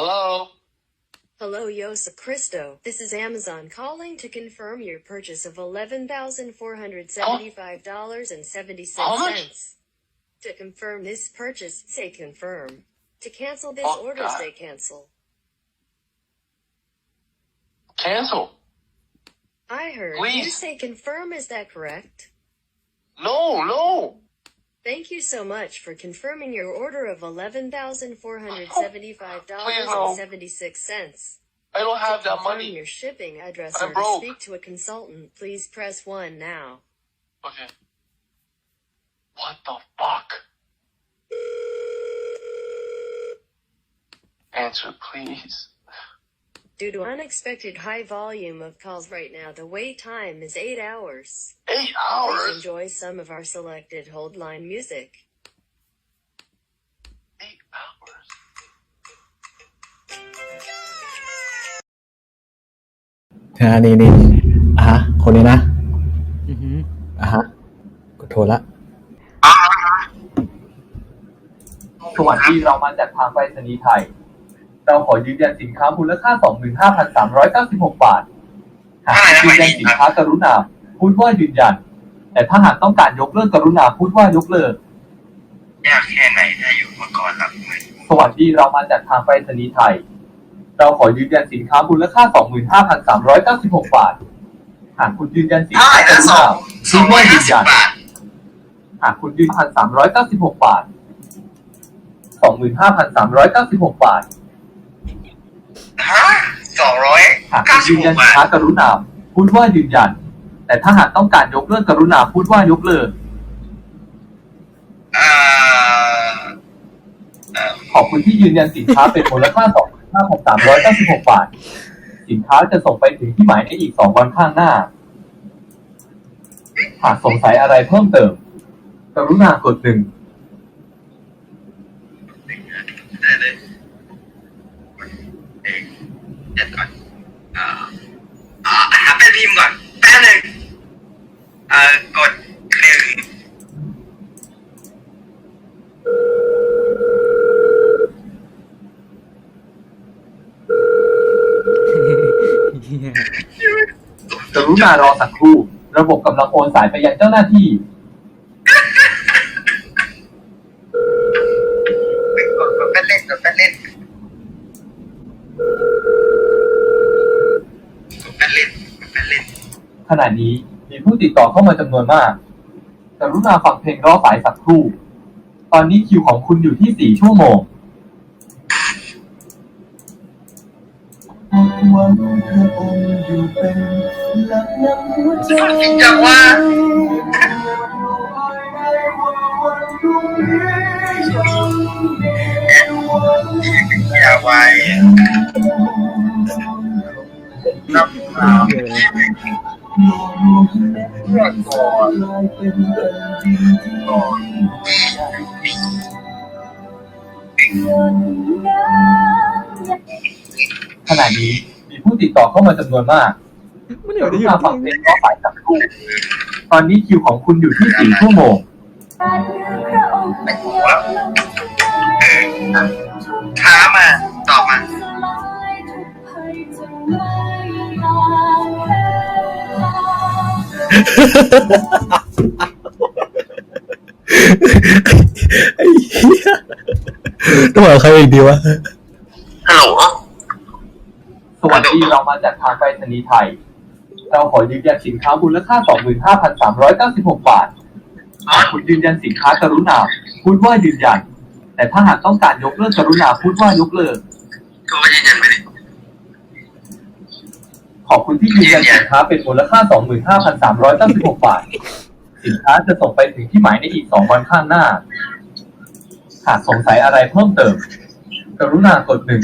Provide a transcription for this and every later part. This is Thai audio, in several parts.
Hello? Hello, Yosa Cristo. This is Amazon calling to confirm your purchase of $11,475.76. How much? To confirm this purchase, say confirm. To cancel this Oh, order, God. say cancel. Cancel. I heard you Please. say confirm, is that correct? No, no. Thank you so much for confirming your order of $11,475.76. I don't have that money. your shipping address I'm or to speak to a consultant, please press 1 now. Okay. What the fuck? Answer, please. Due to unexpected high volume of calls right now, the wait time is 8 hours. Eight Please hours? enjoy some of our selected hold line music. Eight hours. อ่านี่นี่อ่ะฮะ คนนี้นะ อือหือ อ่ะฮะกดโทรละ สวัสดีเรามาจากทางไปรษณีย์ไทย เราขอยืนยันสินค้ามูลค่า 25,396 บาท หากยืนยันสินค้ากรุณา พูดว่ายืนยัน แต่ถ้าหากต้องการยกเลิกกรุณาพูดว่ายกเลิก ยากแค่ไหนถ้าอยู่มาก่อนรับมือสวัสดีเรามาจากทางไปรษณีย์ไทย เราขอยืนยันสินค้ามูลค่า 25,396 บาท หากคุณยืนยันสินเท่าไหค้าร่กนะรุสอณางสพูองดร้อว่ายยืห้านสิบยันบาทหากคุณยืนพันสามร้อยเก้าสิบหกบาทสองหมื่นห้าพันสามร้อยเก้าสิบหกบาท ฮะสองร้อย หากเก้าคุณสิบยืนหยันกสินบาทค้ากรุณาพูดว่ายืนยัน แต่ถ้าหากต้องการยกเลิกกรุณาพูดว่ายกเลิกเอ่อเอ่อขอบคุณที่ยืนยันสินค้าเป็นมูลค่าสองห้าพันสามร้อยเก้าสิบหกบาท สินค้าจะส่งไปถึงที่หมายในอีกสองวันข้างหน้า หากสงสัยอะไรเพิ่มเติม กรุณากดหนึ่ง ได้เลยเองเดี๋ยวก่อนเอ่ออ่าหาเป็นพิมพ์ก่อนแป๊บหนึ่งเอ่อกดหนึ่ง เหี้ย กรุ ณารอสักครู่ ระบบกำลังโอนสายไปยังเจ้าหน้าที่ กดกดแป๊บเล่นกดแป๊บเล่นกดแป๊บเล่นกดแป๊บเล่นขณะนี้มีผู้ติดต่อเข้ามาจำนวนมาก กรุณาฟังเพลงรอสายสักครู่ ตอนนี้คิวของคุณอยู่ที่สี่ชั่วโมงจริง จังว่าอย่าไว้นับน้ำเพื่อก่อนก่อนขณะนี้มีผู้ติดต่อเข้ามาจำนวนมาก มันกเดี๋ยวรุได้อยู่ณาฟังเพลงรอสายสักครู่ตอนนี้คิวของคุณอยู่ที่สี่ชั่วโมงไม่กลัวเออช้ามาตอบมา ไอ้เหี้ยต้องบอกใครอีกดีวะฮัลโหล สวัสดีเรามาจากทางไปรษณีย์ไทย เราขอยืนยันสินค้ามูลค่า 25,396 บาทหากคุณยืนยันสินค้ากรุณาพูดว่ายืนยัน แต่ถ้าหากต้องการยกเลิกกรุณาพูดว่ายกเลิก ก็ไม่ยืนยันไปดิขอบคุณที่ยืนยันสินค้าเป็นมูลค่า 25,396 บาท สินค้าจะส่งไปถึงที่หมายในอีก 2 วันข้างหน้า หากสงสัยอะไรเพิ่มเติม กรุณากดหนึ่ง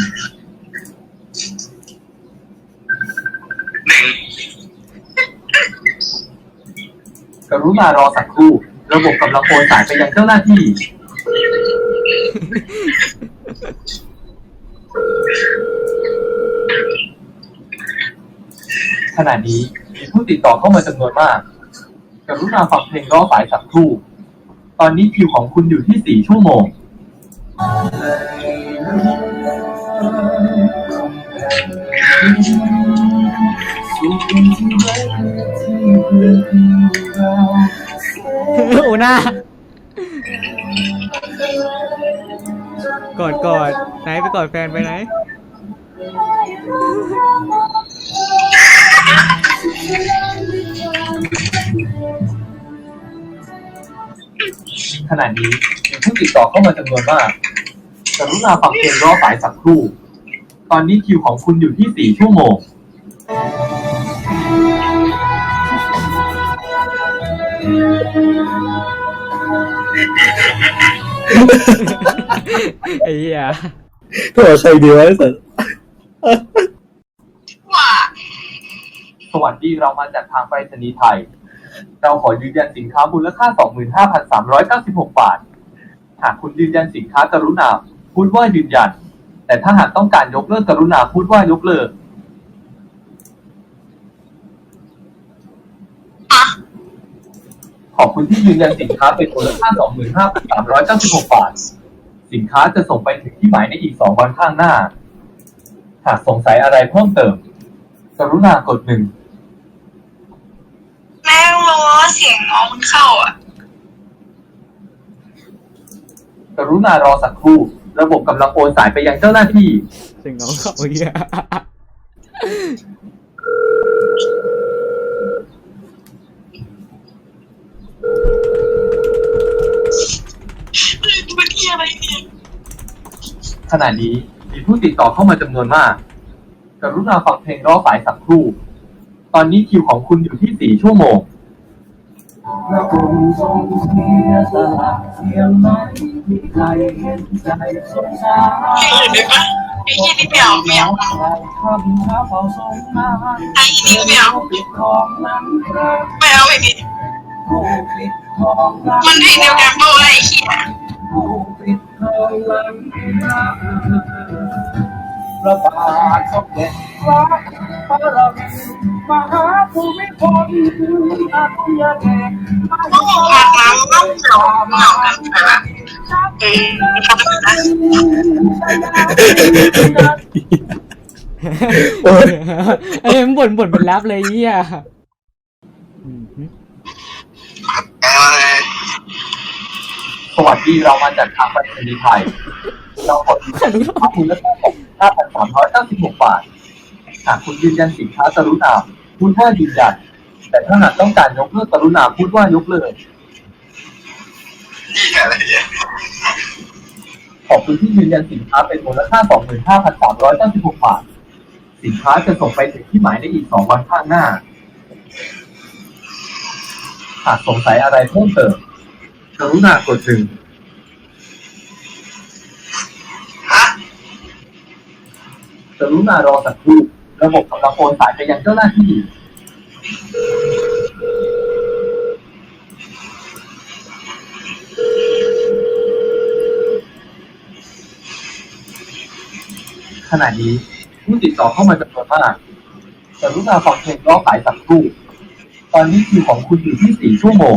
รุณารอสักครู่ ระบบกำลังโอนสายไปยังเจ้าหน้าที่ ขณะนี้มีผู้ติดต่อเข้ามาจำนวนมาก กรุณาฟังเพลงรอสายสักครู่ ตอนนี้คิวของคุณอยู่ที่สี่ชั่วโมง อ้หน้ากอดกอดไหนไปกอดแฟนไปไหน ขณะนี้มีผู้ติดต่อเข้ามาจำนวนมากกรุณาฟังเพลงรอสายสักครู่ ตอนนี้คิวของคุณอยู่ที่4ชั่วโมง ไอ้เหี้ยโทรใครดีวะไอ้สัสสวัสดีเรามาจากทางไปรษณีย์ไทย เราขอยืนยันสินค้ามูลค่า 25,396 บาท หากคุณยืนยันสินค้ากรุณา พูดว่ายืนยัน แต่ถ้าหากต้องการยกเลิกกรุณาพูดว่ายกเลิก ขอบคุณที่ยืนยันสินค้าเป็นมูลค่า25,396 บาท สินค้าจะส่งไปถึงที่หมายในอีก 2 วันข้างหน้า หากสงสัยอะไรเพิ่มเติม กรุณากดหนึ่ง แม่งรู้ว่าเสียงน้องมันเข้าอะ กรุณารอสักครู่ ระบบกำลังโอนสายไปยังเจ้าหน้าที่เสียงน้องเขาเมื่อกี้ มันที่อะไรเนี่ย ขณะนี้มีผู้ติดต่อเข้ามาจำนวนมาก กรุณาฟังเพลงรอสายสักครู่ ตอนนี้คิวของคุณอยู่ที่4ชั่วโมงไอ้เห็นไหมปะไอ้ยี่นี่เปล่าเปล่าไอ้ยี่นี่เปล่าเปล่าไอ้นี่มันเพลงเดียวกันเปล่าไอ้ เหี้ยประบาทสมเด็จพระปรมินมหาภูมิพลอดุลยเดชก็มองผ่านมามันก็เหงาเหงากันไปละเออทำไมนะโอ้ยไอ้บ่นบ่นเป็นแรปเลยเหี้ยอืมฮึ สวัสดีเรามาจากทางไปรษณีย์ไทย เราขอยืนยันสินค้ามูลค่า5,396บาท หากคุณยืนยันสินค้ากรุณาพูดว่ายืนยัน แต่ถ้าหากต้องการยกเลิกกรุณาพูดว่ายกเลิกนี่อะไรเนี่ยขอบคุณที่ยืนยันสินค้าเป็นมูลค่า 25,396 บาท สินค้าจะส่งไปถึงที่หมายในอีก 2 วันข้างหน้า หากสงสัยอะไรเพิ่มเติม กรุณากดหนึ่งฮะกรุณารอสักครู่ระบบกำลังโอนสายไปยังเจ้าหน้าที่ ขณะนี้ผู้ติดต่อเข้ามาจำนวนมากกรุณาฟังเพลงรอสายสักครู่ ตอนนี้คิวของคุณอยู่ที่4ชั่วโมง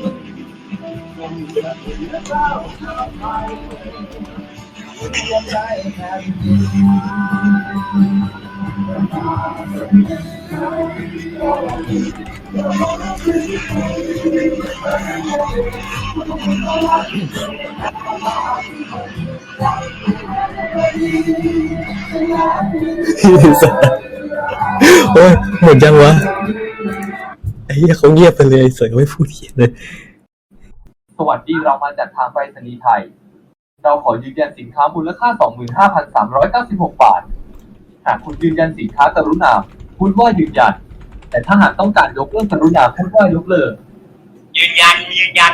โอ้ยหมดยังวะไอ้เหี้ยเขาเงียบไปเลยเสือไม่พูดเหี้ยเลย วัสดีเรามาจากทางไปรษณีย์ไทย เราขอยืนยันสินค้ามูลค่า 25,396 บาท หากคุณยืนยันสินค้ากรุณาพูดว่ายืนยัน แต่ถ้าหากต้องการยกเลิกกรุณาพูดว่ายกเลิก ยืนยัน ยืนยัน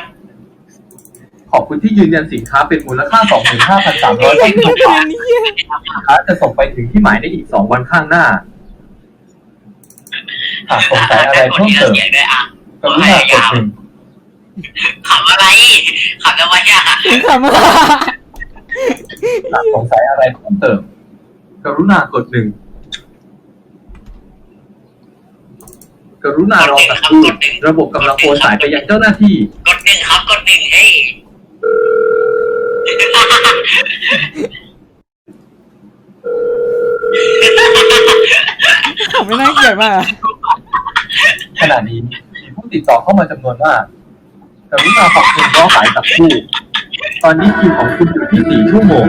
ขอบคุณที่ยืนยันสินค้าเป็นมูลค่า 25,396 บาท สินค้าจะส่งไปถึงที่หมายในอีก 2 วันข้างหน้า หากสงสัยอะไรเพิ่มเติมเสียงด้วยอะกรุณากดหนึ่ง ขำอะไรขำแล้ววะยากอะขำอะไรหากสงสัยอะไรเพิ่มเติมกรุณากดหนึ่งกรุณารอสักครู่ระบบกำลังโอนสายไปยังเจ้าหน้าที่ กดหนึ่งครับกดหนึ่งเฮ้ยไม่น่าเกลียดมากขณะนี้มีผู้ติดต่อเข้ามาจำนวนมาก กรุณาฟังเพลงร้อสายสักครู่ ตอนนี้คิวของคุณอยู่ที่สี่ชั่วโมง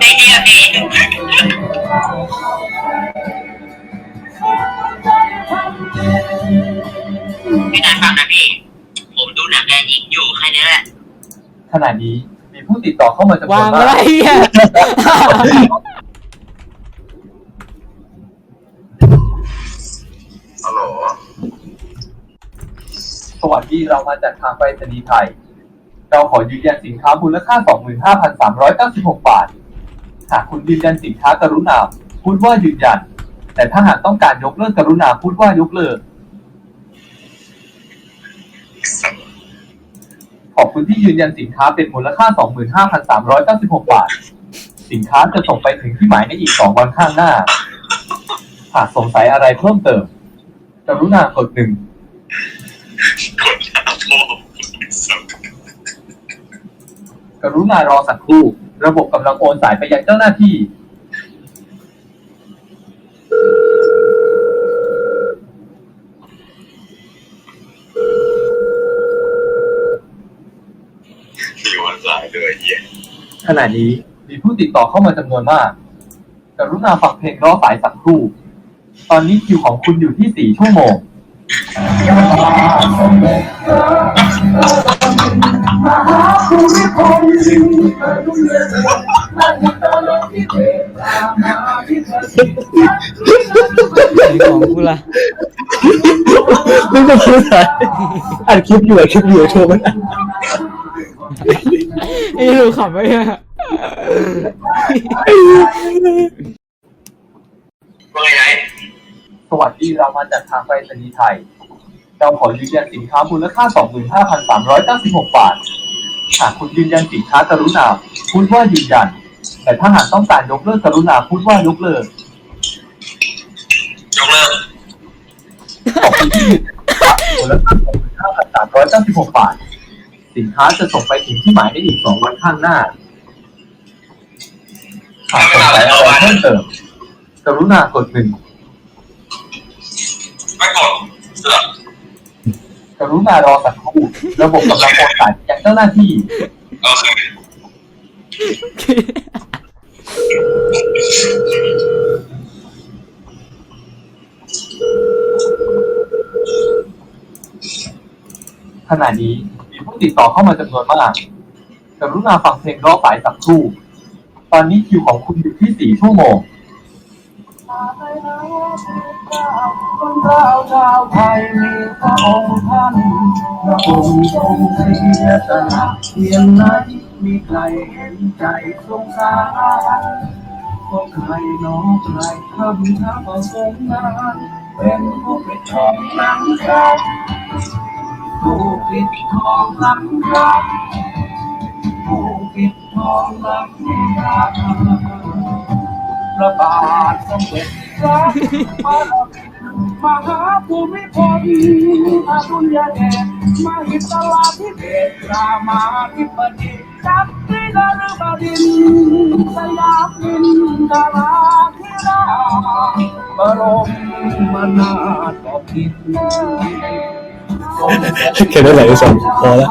ได้เดียวพี่พี่นายฟังนะพี่ ผมดูหนังแดงยิงอยู่แค่นี้แหละขณะนี้มีผู้ติดต่อเข้ามาจำนววานงมาอะไรกอะ ฮัลโหล ส วัสดีเรามาจากทางไปรษณีย์ไทย เราขอยืนยันสินค้ามูลค่า 25,396 บาท หากคุณยืนยันสินค้ากรุณาพูดว่ายืนยัน แต่ถ้าหากต้องการยกเลิกกรุณาพูดว่ายกเลิก ขอบคุณที่ยืนยันสินค้าเป็นมูลค่า 25,396 บาท สินค้าจะส่งไปถึงที่หมายในอีก 2 วันข้างหน้า หากสงสัยอะไรเพิ่มเติมกรุณากดหนึ่ง กรุณารอสักครู่ ระบบกำลังโอนสายไปยังเจ้าหน้าที่อยู่วันสายด้วยเหี้ยขณะนี้มีผู้ติดต่อเข้ามาจำนวนมาก กรุณาฟังเพลงรอสายสักครู่ ตอนนี้คิวของคุณอยู่ที่สี่ชั่วโมง ของกูล่ะมึงจะพูดอะไรอัดคลิปอยู่อัดคลิปอยู่โชว์มันไอ้ดูขำไปอะว่าไงไหน สวัสดีเรามาจากทางไปรษณีย์ไทย เราขอยืนยันสินค้ามูลค่า 25,396 บาท หากคุณยืนยันสินค้ากรุณาพูดว่ายืนยัน แต่ถ้าหากต้องการยกเลิกกรุณาพูดว่ายกเลิก ยกเลิกขอบคุณที่ยืนยันสินค้ามูลค่า25,396 บาท สินค้าจะส่งไปถึงที่หมายในอีก 2 วันข้างหน้า หากสงสัยอะไรเพิ่มเติมกรุณากดหนึ่ง ไม่กดเสือกรุณารอสักครู่ระบบกำลังโอนสายไปยังเจ้าหน้าที่ โอเคขณะนี้มีผู้ติดต่อเข้ามาจำนวนมากกรุณาฟังเพลงรอสายสักครู่ ตอนนี้คิวของคุณอยู่ที่สี่ชั่วโมง คนเราชาวไทยมีพระองค์ท่านพระองค์ทรงเสียสละเพียงไหนมีใครเห็นใจสงสารก็ใครน้องใครทำทัพทระสงงานเป็นผู้ปิดทองหลังครับผู้ปิดทองหลังครับผู้ปิดทองหลังครับพระบาทสมเด็จ ระมหาภูมิพลอดุลยเดชมหิตลาธิเบศรามาธิบดีจักรีนฤบดินสยามอินทราธิราบรมนาถบพิตร แค่นั้นแหละไอ้สองพอแล้ว